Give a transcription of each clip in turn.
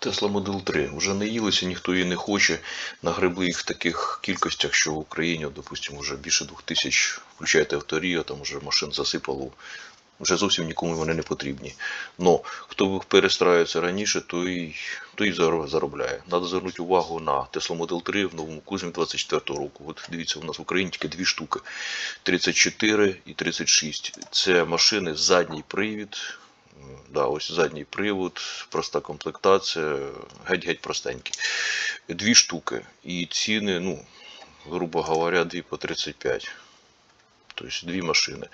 Tesla Model 3 вже не їлися, ніхто її не хоче. Нагребли їх в таких кількостях, що в Україні, допустимо, вже більше двох тисяч, включаєте авторію, там вже машин засипало. Вже зовсім нікому вони не потрібні. Но хто перестраюється раніше, той, той заробляє. Треба звернути увагу на Tesla Model 3 в новому кузові 24 року. От дивіться, у нас в Україні тільки дві штуки: 34 і 36. Це машини задній привід. Да, ось задній привод, проста комплектація, геть-геть простенькі. Дві штуки. І ціни, ну, грубо говоря, дві по 35. Тобто дві машини.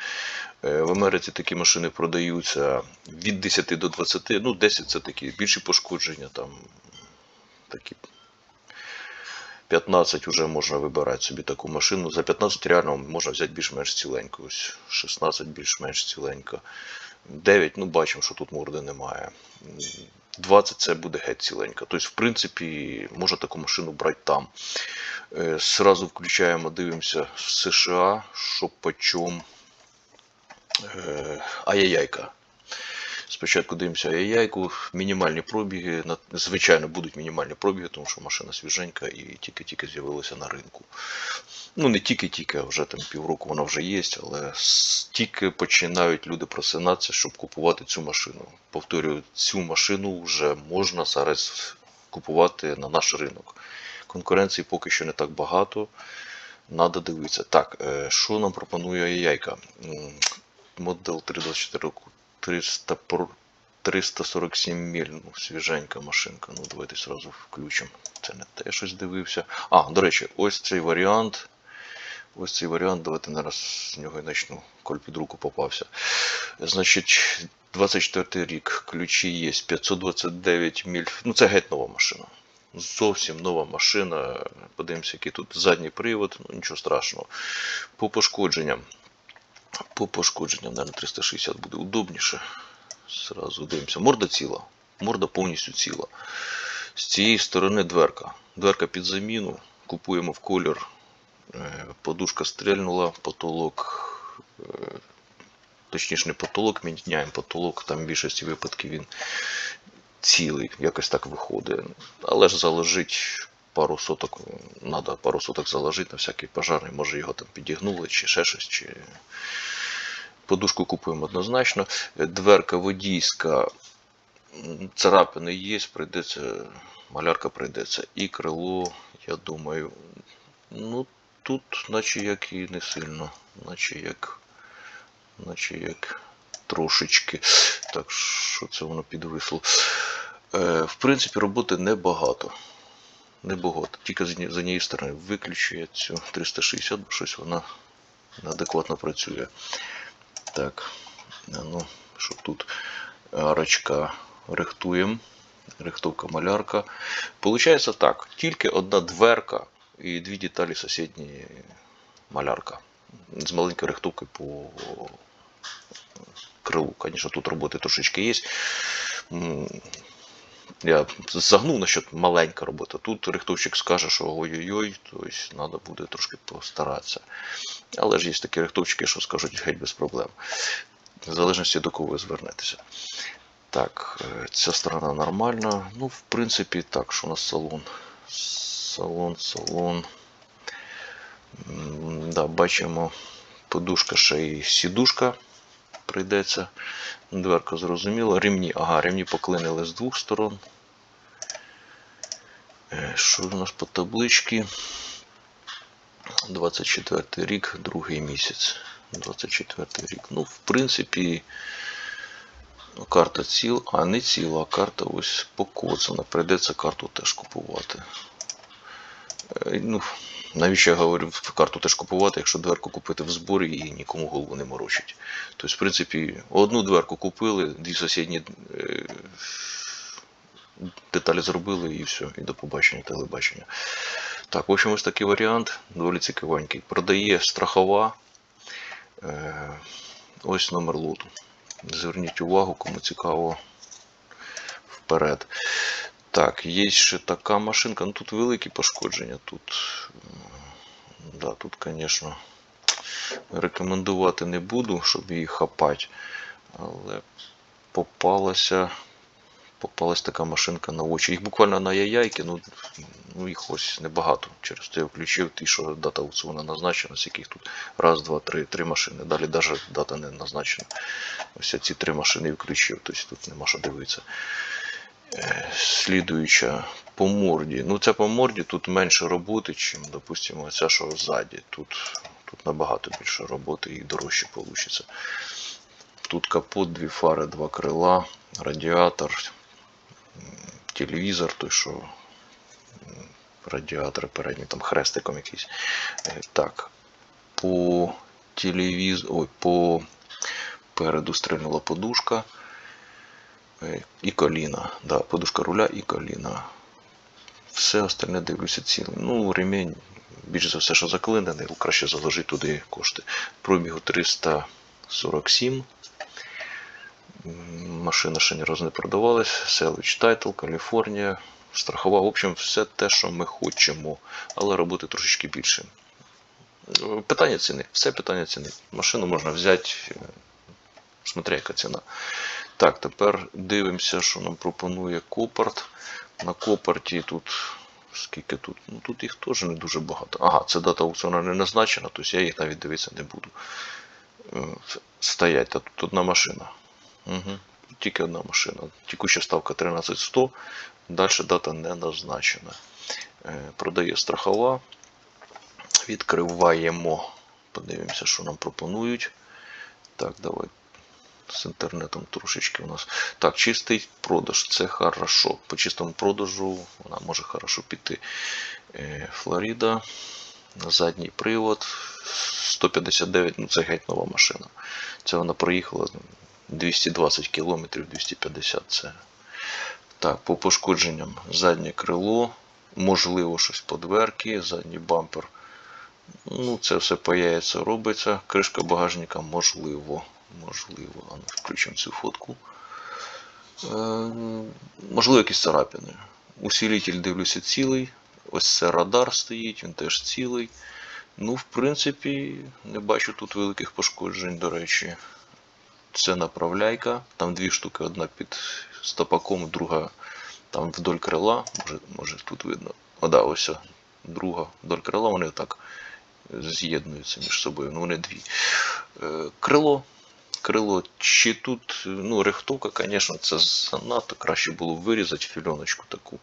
Е, В Америці такі машини продаються від 10 до 20. Ну, 10 це такі більші пошкодження, там такі 15 вже можна вибирати собі таку машину. За 15 реально можна взяти більш-менш ціленьку. Ось 16 більш-менш ціленька. 9, ну бачимо, що тут морди немає. 20 це буде геть ціленька. Тобто, в принципі, можна таку машину брати там. Зразу Сразу включаємо, дивимося в США, що почем е, аяяйка. Спочатку дивимося аяяйку, мінімальні пробіги. Звичайно, будуть мінімальні пробіги, тому що машина свіженька і тільки-тільки з'явилася на ринку. Ну, не тільки-тільки, а вже там півроку вона вже є, але тільки починають люди просинатися, щоб купувати цю машину. Повторюю, цю машину вже можна зараз купувати на наш ринок. Конкуренції поки що не так багато. Надо дивитися. Так, е, що нам пропонує яйка? Модел 324 року 300 347 міль, ну, свіженька машинка. Ну, давайте сразу включимо. Це не те, щось дивився. А, до речі, ось цей варіант. Ось цей варіант, давайте зараз з нього і почну, коль під руку попався. Значить, 24 рік, ключі є, 529 міль. Ну, це геть нова машина. Зовсім нова машина. Подивимося, який тут задній привод, ну нічого страшного. По пошкодженням. По пошкодженням, наверное, 360 буде удобніше. Зразу дивимося. Морда ціла. Морда повністю ціла. З цієї сторони дверка. Дверка під заміну. Купуємо в колір. Е, Подушка стрельнула, потолок. е, Точніше, не потолок, міняємо потолок, там в більшості випадків він цілий, якось так виходить. Але ж заложить пару соток, треба пару соток заложити на всякий пожарний, може його там підігнули, чи ще щось, чи подушку купуємо однозначно. Е, Дверка водійська, царапини є, прийдеться, малярка прийдеться. І крило, я думаю, ну тут наче як і не сильно, наче як, наче як трошечки. Так, що це воно підвисло. Е, в принципі, роботи небагато. Небагато. Тільки з однієї сторони виключує цю 360, бо щось вона неадекватно працює. Так, ну, що тут? Арочка рихтуємо. Рихтовка малярка. Получається так, тільки одна дверка і дві деталі сусідні малярка. З маленькою рихтовкою по крилу. Звісно, тут роботи трошечки є. Я загнув насчет маленька робота. Тут рихтовщик скаже, що ой-ой-ой, тобто треба буде трошки постаратися. Але ж є такі рихтовщики, що скажуть геть без проблем. В залежності до кого ви звернетеся. Так, е, ця сторона нормальна. Ну, в принципі, так, що у нас салон. Салон, салон. Да, бачимо, подушка ще і сідушка прийдеться. Дверка зрозуміла. Ремні, ага, ремні поклинили з двох сторон. Е, Що у нас по табличці? 24 рік, другий місяць. 24 рік. Ну, в принципі, карта ціла, а не ціла, а карта ось покоцана. Прийдеться карту теж купувати. Е, Ну, навіщо я говорю карту теж купувати, якщо дверку купити в зборі і нікому голову не морочить. Тобто, в принципі, одну дверку купили, дві сусідні е, деталі зробили і все, і до побачення телебачення. Так, в общем, ось такий варіант, доволі цікавенький. Продає страхова. Е, ось номер лоту. Зверніть увагу, кому цікаво вперед. Так, є ще така машинка. Ну тут великі пошкодження. Тут, да, тут, звісно, рекомендувати не буду, щоб її хапати. Але попалася попалась така машинка на очі. Їх буквально на яйки, ну, ну їх ось небагато. Через те я включив ті, що дата аукціону назначена, з яких тут раз, два, три, три машини. Далі навіть дата не назначена. Ось ці три машини включив, тобто тут нема що дивитися. Слідуюча по морді. Ну, це по морді тут менше роботи, чим, допустимо, ця, що ззаді. Тут, тут набагато більше роботи і дорожче вийде. Тут капот, дві фари, два крила, радіатор, телевізор, той, що радіатор передній, там хрестиком якийсь. Е, Так, по телевізору, ой, по переду стрельнула подушка. Е, І коліна. Да, подушка руля і коліна. Все остальне дивлюся ціле. Ну, ремінь, більш за все, що заклинений, краще заложити туди кошти. Пробігу 347. Машина ще ні разу не продавалась. Селвич Тайтл, Каліфорнія. Страхова, в общем, все те, що ми хочемо, але роботи трошечки більше. Питання ціни. Все питання ціни. Машину можна взяти, е, смотря яка ціна. Так, тепер дивимося, що нам пропонує Копарт. На Копарті тут. Скільки тут? Ну тут їх теж не дуже багато. Ага, це дата аукціону не назначена, тобто я їх навіть дивитися не буду. Е, Стоять, та тут одна машина. Угу. Тільки одна машина. Текуща ставка 13100, далі дата не назначена. Е, Продає страхова. Відкриваємо. Подивимося, що нам пропонують. Так, давай з інтернетом трошечки у нас. Так, чистий продаж, це хорошо. По чистому продажу вона може хорошо піти. Е, Флорида. Задній привод. 159, ну це геть нова машина. Це вона проїхала 220 км, 250 це. Так, по пошкодженням заднє крило, можливо, щось по дверки, задній бампер. Ну, це все паяється, робиться. Кришка багажника можливо. Можливо, ну, включимо цю фотку. Е, можливо, якісь царапини. Усилитель дивлюся цілий. Ось це радар стоїть, він теж цілий. Ну, в принципі, не бачу тут великих пошкоджень, до речі. Це направляйка. Там дві штуки, одна під стопаком, друга там вдоль крила. Може, може тут видно. О, да, ось друга вдоль крила, вони так з'єднуються між собою. Ну, вони дві. Е, крило. Крило, чи тут, ну, рихтовка, звісно, це занадто краще було вирізати фільоночку таку.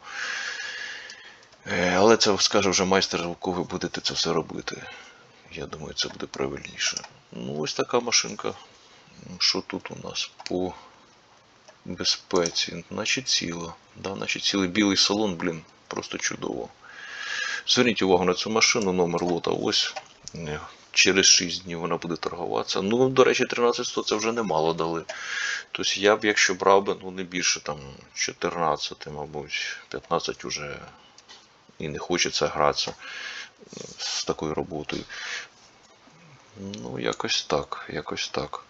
Е, Але це скаже вже майстер, у ви будете це все робити. Я думаю, це буде правильніше. Ну, ось така машинка. Що тут у нас по безпеці? Наче ціла. Да, наче цілий білий салон, блін, просто чудово. Зверніть увагу на цю машину, номер лота ось. Через 6 днів вона буде торгуватися. Ну, до речі, 1300 це вже немало дали. Тобто я б, якщо брав би, ну не більше там 14, мабуть, 15 уже і не хочеться гратися з такою роботою. Ну, якось так, якось так.